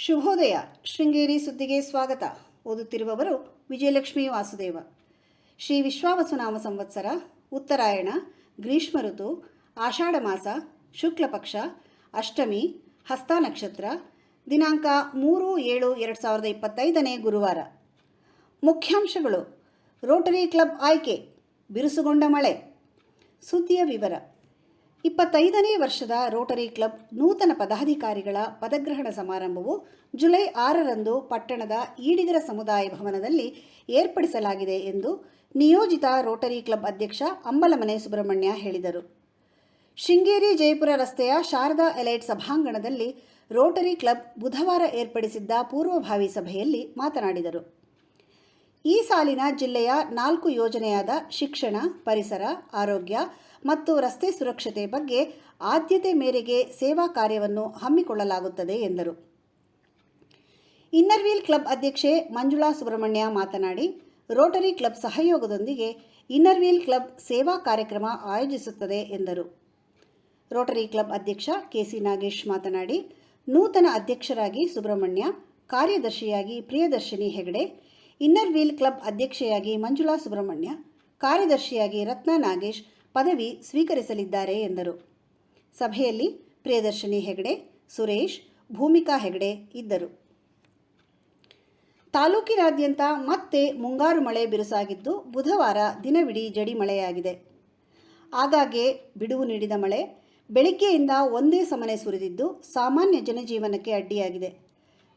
ಶುಭೋದಯ. ಶೃಂಗೇರಿ ಸುದ್ದಿಗೆ ಸ್ವಾಗತ. ಓದುತ್ತಿರುವವರು ವಿಜಯಲಕ್ಷ್ಮಿ ವಾಸುದೇವ. ಶ್ರೀ ವಿಶ್ವಾವಸುನಾಮ ಸಂವತ್ಸರ, ಉತ್ತರಾಯಣ, ಗ್ರೀಷ್ಮ ಋತು, ಆಷಾಢ ಮಾಸ ಶುಕ್ಲಪಕ್ಷ ಅಷ್ಟಮಿ, ಹಸ್ತ ನಕ್ಷತ್ರ, ದಿನಾಂಕ ಮೂರು ಏಳು ಎರಡು ಸಾವಿರದ ಇಪ್ಪತ್ತೈದನೇ ಗುರುವಾರ. ಮುಖ್ಯಾಂಶಗಳು. ರೋಟರಿ ಕ್ಲಬ್ ಆಯ್ಕೆ. ಬಿರುಸುಗೊಂಡ ಮಳೆ. ಸುದ್ದಿಯ ವಿವರ. ಇಪ್ಪತ್ತೈದನೇ ವರ್ಷದ ರೋಟರಿ ಕ್ಲಬ್ ನೂತನ ಪದಾಧಿಕಾರಿಗಳ ಪದಗ್ರಹಣ ಸಮಾರಂಭವು ಜುಲೈ ಆರರಂದು ಪಟ್ಟಣದ ಈಡಿಗರ ಸಮುದಾಯ ಭವನದಲ್ಲಿ ಏರ್ಪಡಿಸಲಾಗಿದೆ ಎಂದು ನಿಯೋಜಿತ ರೋಟರಿ ಕ್ಲಬ್ ಅಧ್ಯಕ್ಷ ಅಂಬಲಮನೆ ಸುಬ್ರಹ್ಮಣ್ಯ ಹೇಳಿದರು. ಶೃಂಗೇರಿ ಜಯಪುರ ರಸ್ತೆಯ ಶಾರದಾ ಎಲೈಟ್ ಸಭಾಂಗಣದಲ್ಲಿ ರೋಟರಿ ಕ್ಲಬ್ ಬುಧವಾರ ಏರ್ಪಡಿಸಿದ್ದ ಪೂರ್ವಭಾವಿ ಸಭೆಯಲ್ಲಿ ಮಾತನಾಡಿದರು. ಈ ಸಾಲಿನ ಜಿಲ್ಲೆಯ ನಾಲ್ಕು ಯೋಜನೆಯಾದ ಶಿಕ್ಷಣ, ಪರಿಸರ, ಆರೋಗ್ಯ ಮತ್ತು ರಸ್ತೆ ಸುರಕ್ಷತೆ ಬಗ್ಗೆ ಆದ್ಯತೆ ಮೇರೆಗೆ ಸೇವಾ ಕಾರ್ಯವನ್ನು ಹಮ್ಮಿಕೊಳ್ಳಲಾಗುತ್ತದೆ ಎಂದರು. ಇನ್ನರ್ವೀಲ್ ಕ್ಲಬ್ ಅಧ್ಯಕ್ಷೆ ಮಂಜುಳಾ ಸುಬ್ರಹ್ಮಣ್ಯ ಮಾತನಾಡಿ, ರೋಟರಿ ಕ್ಲಬ್ ಸಹಯೋಗದೊಂದಿಗೆ ಇನ್ನರ್ವೀಲ್ ಕ್ಲಬ್ ಸೇವಾ ಕಾರ್ಯಕ್ರಮ ಆಯೋಜಿಸುತ್ತದೆ ಎಂದರು. ರೋಟರಿ ಕ್ಲಬ್ ಅಧ್ಯಕ್ಷ ಕೆಸಿ ನಾಗೇಶ್ ಮಾತನಾಡಿ, ನೂತನ ಅಧ್ಯಕ್ಷರಾಗಿ ಸುಬ್ರಹ್ಮಣ್ಯ, ಕಾರ್ಯದರ್ಶಿಯಾಗಿ Priyadarshini Hegde inner wheel club ಅಧ್ಯಕ್ಷೆಯಾಗಿ Manjula Subrahmanya, ಕಾರ್ಯದರ್ಶಿಯಾಗಿ ರತ್ನ ನಾಗೇಶ್ ಪದವಿ ಸ್ವೀಕರಿಸಲಿದ್ದಾರೆ ಎಂದರು. ಸಭೆಯಲ್ಲಿ ಪ್ರಿಯದರ್ಶಿನಿ ಹೆಗಡೆ, ಸುರೇಶ್, ಭೂಮಿಕಾ ಹೆಗಡೆ ಇದ್ದರು. ತಾಲೂಕಿನಾದ್ಯಂತ ಮತ್ತೆ ಮುಂಗಾರು ಮಳೆ ಬಿರುಸಾಗಿದ್ದು ಬುಧವಾರ ದಿನವಿಡೀ ಜಡಿ ಮಳೆಯಾಗಿದೆ. ಆಗಾಗ್ಗೆ ಬಿಡುವು ನೀಡಿದ ಮಳೆ, ಬೆಳಿಗ್ಗೆಯಿಂದ ಒಂದೇ ಸಮನೆ ಸುರಿದಿದ್ದು ಸಾಮಾನ್ಯ ಜನಜೀವನಕ್ಕೆ ಅಡ್ಡಿಯಾಗಿದೆ.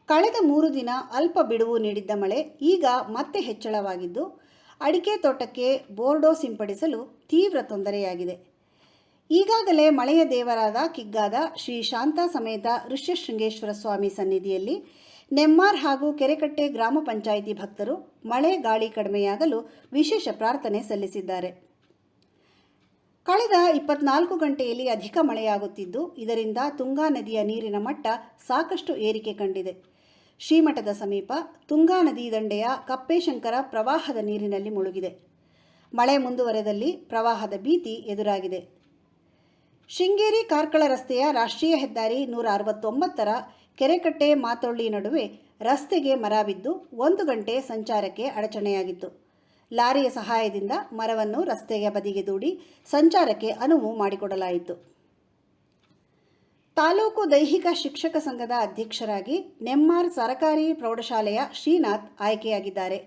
ಕಳೆದ ಮೂರು ದಿನ ಅಲ್ಪ ಬಿಡುವು ನೀಡಿದ್ದ ಮಳೆ ಈಗ ಮತ್ತೆ ಹೆಚ್ಚಳವಾಗಿದ್ದು, ಅಡಿಕೆ ತೋಟಕ್ಕೆ ಬೋರ್ಡೋ ಸಿಂಪಡಿಸಲು ತೀವ್ರ ತೊಂದರೆಯಾಗಿದೆ. ಈಗಾಗಲೇ ಮಳೆಯ ದೇವರಾದ ಕಿಗ್ಗಾದ ಶ್ರೀ ಶಾಂತಾ ಸಮೇತ ಋಷ್ಯಶೃಂಗೇಶ್ವರ ಸ್ವಾಮಿ ಸನ್ನಿಧಿಯಲ್ಲಿ ನೆಮ್ಮಾರ್ ಹಾಗೂ ಕೆರೆಕಟ್ಟೆ ಗ್ರಾಮ ಪಂಚಾಯಿತಿ ಭಕ್ತರು ಮಳೆ ಗಾಳಿ ಕಡಿಮೆಯಾಗಲು ವಿಶೇಷ ಪ್ರಾರ್ಥನೆ ಸಲ್ಲಿಸಿದ್ದಾರೆ. ಕಳೆದ ಇಪ್ಪತ್ನಾಲ್ಕು ಗಂಟೆಯಲ್ಲಿ ಅಧಿಕ ಮಳೆಯಾಗುತ್ತಿದ್ದು, ಇದರಿಂದ ತುಂಗಾ ನದಿಯ ನೀರಿನ ಮಟ್ಟ ಸಾಕಷ್ಟು ಏರಿಕೆ ಕಂಡಿದೆ. ಶ್ರೀಮಠದ ಸಮೀಪ ತುಂಗಾ ನದಿ ದಂಡೆಯ ಕಪ್ಪೇಶಂಕರ ಪ್ರವಾಹದ ನೀರಿನಲ್ಲಿ ಮುಳುಗಿದೆ. ಮಳೆ ಮುಂದುವರೆದಲ್ಲಿ ಪ್ರವಾಹದ ಭೀತಿ ಎದುರಾಗಿದೆ. ಶೃಂಗೇರಿ ಕಾರ್ಕಳ ರಸ್ತೆಯ ರಾಷ್ಟ್ರೀಯ ಹೆದ್ದಾರಿ ನೂರ ಅರವತ್ತೊಂಬತ್ತರ ಕೆರೆಕಟ್ಟೆ ಮಾತೊಳ್ಳಿ ನಡುವೆ ರಸ್ತೆಗೆ ಮರ ಬಿದ್ದು ಒಂದು ಗಂಟೆ ಸಂಚಾರಕ್ಕೆ ಅಡಚಣೆಯಾಗಿತ್ತು. ಲಾರಿಯ ಸಹಾಯದಿಂದ ಮರವನ್ನು ರಸ್ತೆಯ ಬದಿಗೆ ದೂಡಿ ಸಂಚಾರಕ್ಕೆ ಅನುವು ಮಾಡಿಕೊಡಲಾಯಿತು. ತಾಲೂಕು ದೈಹಿಕ ಶಿಕ್ಷಕ ಸಂಘದ ಅಧ್ಯಕ್ಷರಾಗಿ ನೆಮ್ಮಾರ್ ಸರಕಾರಿ ಪ್ರೌಢಶಾಲೆಯ ಶ್ರೀನಾಥ್ ಆಯ್ಕೆಯಾಗಿದ್ದಾರೆ.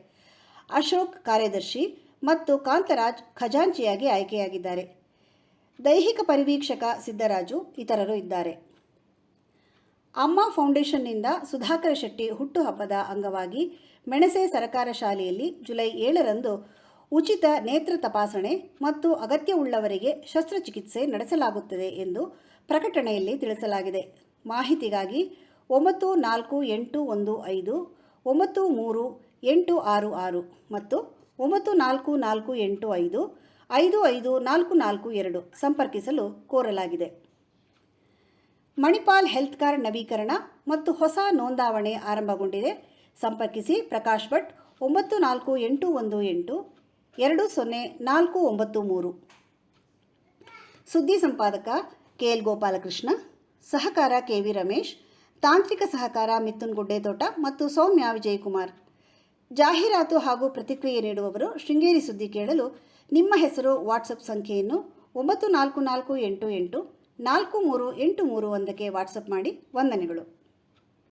ಅಶೋಕ್ ಕಾರ್ಯದರ್ಶಿ ಮತ್ತು ಕಾಂತರಾಜ್ ಖಜಾಂಚಿಯಾಗಿ ಆಯ್ಕೆಯಾಗಿದ್ದಾರೆ. ದೈಹಿಕ ಪರಿವೀಕ್ಷಕ ಸಿದ್ದರಾಜು ಇತರರು ಇದ್ದಾರೆ. ಅಮ್ಮ ಫೌಂಡೇಶನ್ನಿಂದ ಸುಧಾಕರ ಶೆಟ್ಟಿ ಹುಟ್ಟುಹಬ್ಬದ ಅಂಗವಾಗಿ ಮೆಣಸೆ ಸರಕಾರ ಶಾಲೆಯಲ್ಲಿ ಜುಲೈ ಏಳರಂದು ಉಚಿತ ನೇತ್ರ ತಪಾಸಣೆ ಮತ್ತು ಅಗತ್ಯವುಳ್ಳವರಿಗೆ ಶಸ್ತ್ರಚಿಕಿತ್ಸೆ ನಡೆಸಲಾಗುತ್ತದೆ ಎಂದು ಪ್ರಕಟಣೆಯಲ್ಲಿ ತಿಳಿಸಲಾಗಿದೆ. ಮಾಹಿತಿಗಾಗಿ ಒಂಬತ್ತು ನಾಲ್ಕು ಎಂಟು ಒಂದು ಐದು, ಒಂಬತ್ತು ಮೂರು ಎಂಟು ಆರು ಆರು ಮತ್ತು ಒಂಬತ್ತು ನಾಲ್ಕು ನಾಲ್ಕು ಎಂಟು ಐದು ಐದು ಐದು ನಾಲ್ಕು ನಾಲ್ಕು ಎರಡು ಸಂಪರ್ಕಿಸಲು ಕೋರಲಾಗಿದೆ. ಮಣಿಪಾಲ್ ಹೆಲ್ತ್ ಕಾರ್ಡ್ ನವೀಕರಣ ಮತ್ತು ಹೊಸ ನೋಂದಾವಣೆ ಆರಂಭಗೊಂಡಿದೆ. ಸಂಪರ್ಕಿಸಿ ಪ್ರಕಾಶ್ ಭಟ್ ಒಂಬತ್ತು ನಾಲ್ಕು ಎಂಟು ಒಂದು ಎಂಟು ಎರಡು ಸೊನ್ನೆ ನಾಲ್ಕು ಒಂಬತ್ತು ಮೂರು. ಸುದ್ದಿ ಸಂಪಾದಕ ಕೆ ಎಲ್ ಗೋಪಾಲಕೃಷ್ಣ, ಸಹಕಾರ ಕೆ ವಿ ರಮೇಶ್, ತಾಂತ್ರಿಕ ಸಹಕಾರ ಮಿಥುನ್ ಗುಡ್ಡೇತೋಟ ಮತ್ತು ಸೌಮ್ಯ ವಿಜಯಕುಮಾರ್. ಜಾಹೀರಾತು ಹಾಗೂ ಪ್ರತಿಕ್ರಿಯೆ ನೀಡುವವರು ಶೃಂಗೇರಿ ಸುದ್ದಿ ಕೇಳಲು ನಿಮ್ಮ ಹೆಸರು, ವಾಟ್ಸಪ್ ಸಂಖ್ಯೆಯನ್ನು ಒಂಬತ್ತು ನಾಲ್ಕು ನಾಲ್ಕು ಎಂಟು ಎಂಟು ನಾಲ್ಕು ಮೂರು ಎಂಟು ಮೂರು ಒಂದಕ್ಕೆ ವಾಟ್ಸಪ್ ಮಾಡಿ ವಂದನೆಗಳು.